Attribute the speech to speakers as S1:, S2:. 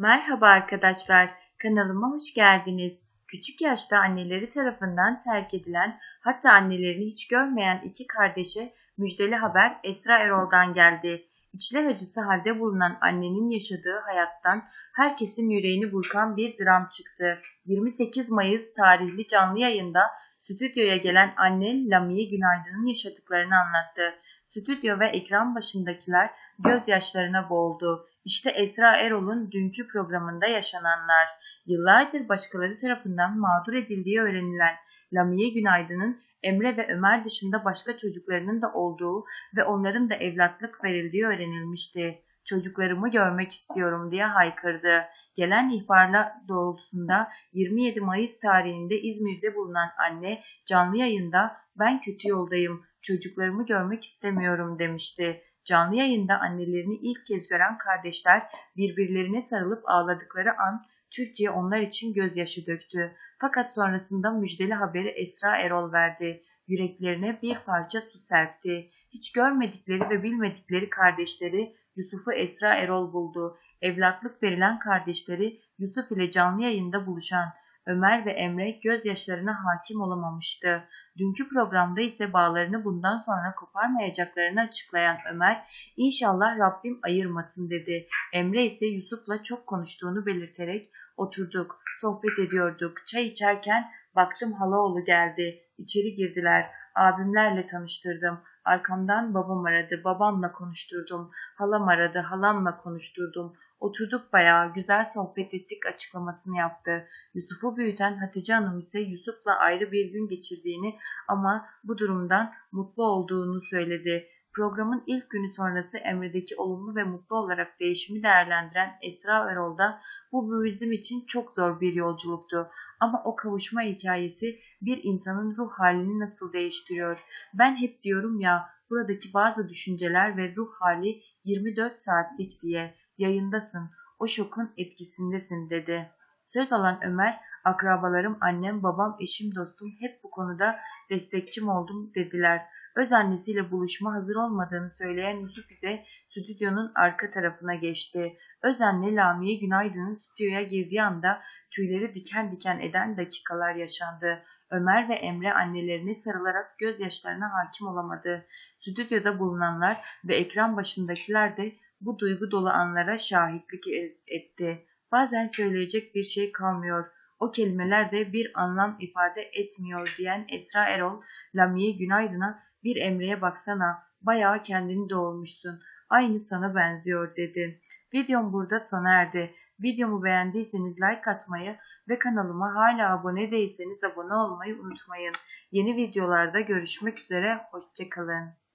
S1: Merhaba arkadaşlar, kanalıma hoş geldiniz. Küçük yaşta anneleri tarafından terk edilen, hatta annelerini hiç görmeyen iki kardeşe müjdeli haber Esra Erol'dan geldi. İçler acısı halde bulunan annenin yaşadığı hayattan herkesin yüreğini burkan bir dram çıktı. 28 Mayıs tarihli canlı yayında stüdyoya gelen anne Lamiye Günaydın'ın yaşadıklarını anlattı. Stüdyo ve ekran başındakiler gözyaşlarına boğuldu. İşte Esra Erol'un dünkü programında yaşananlar. Yıllardır başkaları tarafından mağdur edildiği öğrenilen Lamiye Günaydın'ın Emre ve Ömer dışında başka çocuklarının da olduğu ve onların da evlatlık verildiği öğrenilmişti. Çocuklarımı görmek istiyorum diye haykırdı. Gelen ihbarla doğrultusunda 27 Mayıs tarihinde İzmir'de bulunan anne canlı yayında ben kötü yoldayım, çocuklarımı görmek istemiyorum demişti. Canlı yayında annelerini ilk kez gören kardeşler birbirlerine sarılıp ağladıkları an Türkiye onlar için gözyaşı döktü. Fakat sonrasında müjdeli haberi Esra Erol verdi. Yüreklerine bir parça su serpti. Hiç görmedikleri ve bilmedikleri kardeşleri Yusuf'u Esra Erol buldu. Evlatlık verilen kardeşleri Yusuf ile canlı yayında buluşan Ömer ve Emre gözyaşlarına hakim olamamıştı. Dünkü programda ise bağlarını bundan sonra koparmayacaklarını açıklayan Ömer, inşallah Rabbim ayırmasın dedi. Emre ise Yusuf'la çok konuştuğunu belirterek oturduk, sohbet ediyorduk. Çay içerken baktım halaoğlu geldi. İçeri girdiler. Abimlerle tanıştırdım. Arkamdan babam aradı, babamla konuşturdum. Halam aradı, halamla konuşturdum. Oturduk bayağı, güzel sohbet ettik açıklamasını yaptı. Yusuf'u büyüten Hatice Hanım ise Yusuf'la ayrı bir gün geçirdiğini ama bu durumdan mutlu olduğunu söyledi. Programın ilk günü sonrası Emre'deki olumlu ve mutlu olarak değişimi değerlendiren Esra Erol'da bu bizim için çok zor bir yolculuktu. Ama o kavuşma hikayesi bir insanın ruh halini nasıl değiştiriyor? Ben hep diyorum ya buradaki bazı düşünceler ve ruh hali 24 saatlik diye yayındasın, o şokun etkisindesin dedi. Söz alan Ömer, akrabalarım, annem, babam, eşim, dostum hep bu konuda destekçim oldum dediler. Öz annesiyle buluşma hazır olmadığını söyleyen Yusuf ise stüdyonun arka tarafına geçti. Öz anne Lamiye Günaydın'ın stüdyoya girdiği anda tüyleri diken diken eden dakikalar yaşandı. Ömer ve Emre annelerine sarılarak gözyaşlarına hakim olamadı. Stüdyoda bulunanlar ve ekran başındakiler de bu duygu dolu anlara şahitlik e- etti. Bazen söyleyecek bir şey kalmıyor. O kelimeler de bir anlam ifade etmiyor diyen Esra Erol, Lamiye Günaydın'a bir Emre'ye baksana, bayağı kendini doğurmuşsun, aynı sana benziyor dedi. Videom burada sona erdi. Videomu beğendiyseniz like atmayı ve kanalıma hala abone değilseniz abone olmayı unutmayın. Yeni videolarda görüşmek üzere, hoşçakalın.